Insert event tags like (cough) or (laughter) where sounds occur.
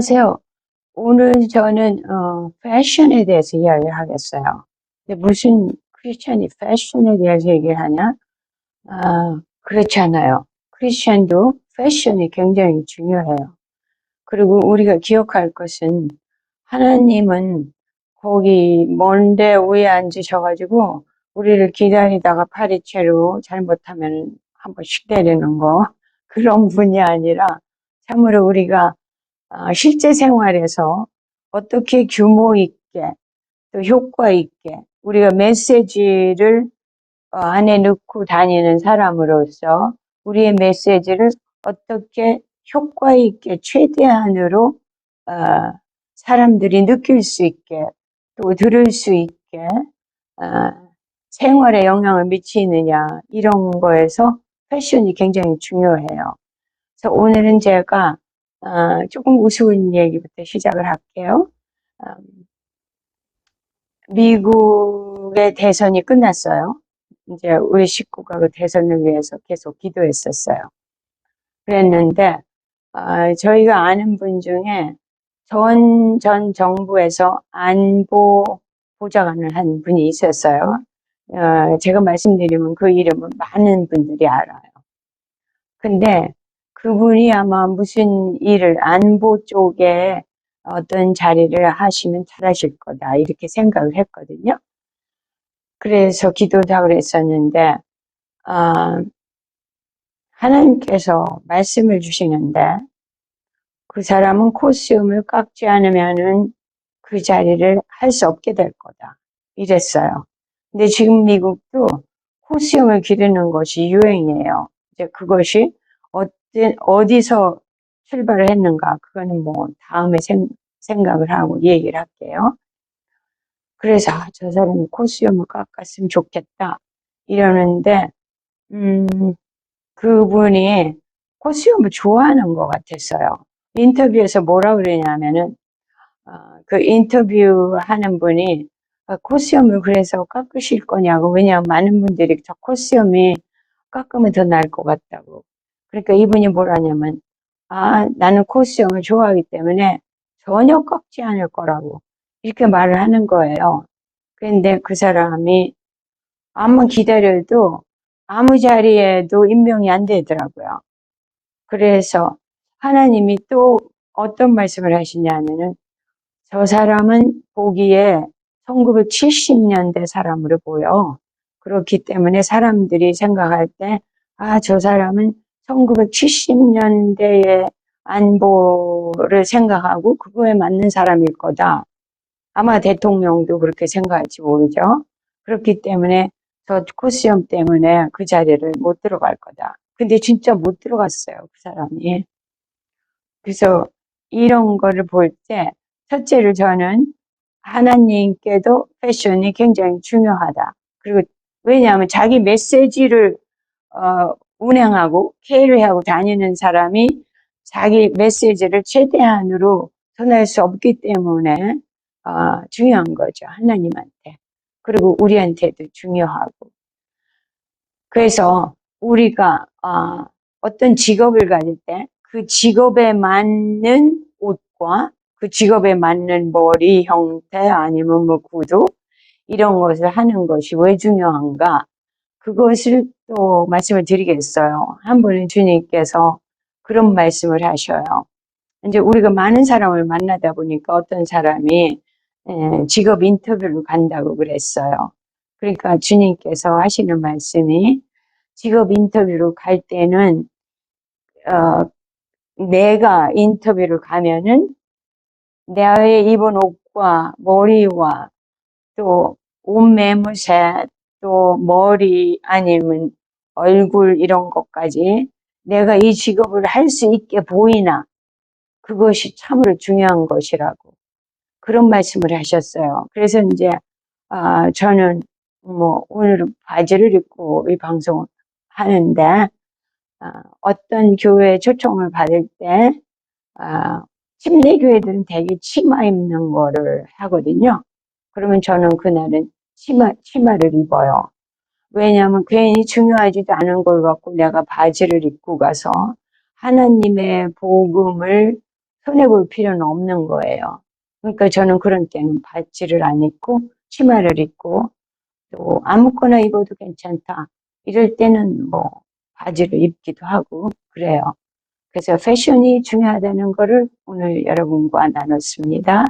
안녕하세요. 오늘 저는 어, 패션에 대해서 이야기를 하겠어요. 근데 무슨 크리스천이 패션에 대해서 얘기를 하냐? 아, 그렇지 않아요. 크리스천도 패션이 굉장히 중요해요. 그리고 우리가 기억할 것은 하나님은 거기 먼데 위에 앉으셔가지고 우리를 기다리다가 파리채로 잘못하면 한 번씩 때리는 거 (laughs) 그런 분이 아니라 참으로 우리가 어, 실제 생활에서 어떻게 규모 있게 또 효과 있게 우리가 메시지를 어, 안에 넣고 다니는 사람으로서 우리의 메시지를 어떻게 효과 있게 최대한으로 어, 사람들이 느낄 수 있게 또 들을 수 있게 어, 생활에 영향을 미치느냐 이런 거에서 패션이 굉장히 중요해요. 그래서 오늘은 제가 어, 조금 우스운 얘기부터 시작을 할게요. 음, 미국의 대선이 끝났어요. 이제 우리 식구가 그 대선을 위해서 계속 기도했었어요. 그랬는데 어, 저희가 아는 분 중에 전, 전 정부에서 안보 보좌관을 한 분이 있었어요. 어, 제가 말씀드리면 그 이름은 많은 분들이 알아요. 근데 그분이 아마 무슨 일을 안보 쪽에 어떤 자리를 하시면 잘하실 거다 이렇게 생각을 했거든요. 그래서 기도도 하고 그랬었는데 어, 하나님께서 말씀을 주시는데 그 사람은 코스염을 깎지 않으면은 그 자리를 할 수 없게 될 거다 이랬어요. 근데 지금 미국도 코스염을 기르는 것이 유행이에요. 이제 그것이 어디, 어디서 출발을 했는가 그거는 뭐 다음에 생, 생각을 하고 얘기를 할게요. 그래서 아, 저 사람이 코스염을 깎았으면 좋겠다 이러는데 음, 그분이 코스염을 좋아하는 것 같았어요. 인터뷰에서 뭐라 그러냐면은 어, 그 인터뷰 하는 분이 아, 코스염을 그래서 깎으실 거냐고 왜냐하면 많은 분들이 저 코스염이 깎으면 더 나을 것 같다고 그러니까 이분이 뭐라냐면 아 나는 코스염을 좋아하기 때문에 전혀 깎지 않을 거라고 이렇게 말을 하는 거예요. 그런데 그 사람이 아무 기다려도 아무 자리에도 임명이 안 되더라고요. 그래서 하나님이 또 어떤 말씀을 하시냐면은 저 사람은 보기에 1970년대 사람으로 보여. 그렇기 때문에 사람들이 생각할 때, 아, 저 사람은 1970년대의 안보를 생각하고 그거에 맞는 사람일 거다. 아마 대통령도 그렇게 생각할지 모르죠. 그렇기 때문에 저 코스염 때문에 그 자리를 못 들어갈 거다. 근데 진짜 못 들어갔어요, 그 사람이. 그래서 이런 거를 볼 때, 첫째로 저는 하나님께도 패션이 굉장히 중요하다. 그리고 왜냐하면 자기 메시지를 어, 운행하고 캐리하고 다니는 사람이 자기 메시지를 최대한으로 전할 수 없기 때문에 어, 중요한 거죠. 하나님한테. 그리고 우리한테도 중요하고. 그래서 우리가 어, 어떤 직업을 가질 때 그 직업에 맞는 옷과 그 직업에 맞는 머리 형태 아니면 뭐 구두 이런 것을 하는 것이 왜 중요한가? 그것을 또 말씀을 드리겠어요. 한 분은 주님께서 그런 말씀을 하셔요. 이제 우리가 많은 사람을 만나다 보니까 어떤 사람이 직업 인터뷰를 간다고 그랬어요. 그러니까 주님께서 하시는 말씀이 직업 인터뷰로 갈 때는 어, 내가 인터뷰를 가면은 내의 입은 옷과 머리와 또 옷 매무새 또 머리 아니면 얼굴 이런 것까지 내가 이 직업을 할 수 있게 보이나 그것이 참으로 중요한 것이라고 그런 말씀을 하셨어요. 그래서 이제 아, 저는 뭐 오늘 바지를 입고 이 방송을 하는데 아, 어떤 교회 초청을 받을 때 아, 침례 교회들은 대개 치마 입는 거를 하거든요. 그러면 저는 그날은 치마, 치마를 입어요. 왜냐하면 괜히 중요하지도 않은 걸 갖고 내가 바지를 입고 가서 하나님의 복음을 손해볼 필요는 없는 거예요. 그러니까 저는 그런 때는 바지를 안 입고 치마를 입고 또 아무거나 입어도 괜찮다. 이럴 때는 뭐 바지를 입기도 하고 그래요. 그래서 패션이 중요하다는 거를 오늘 여러분과 나눴습니다.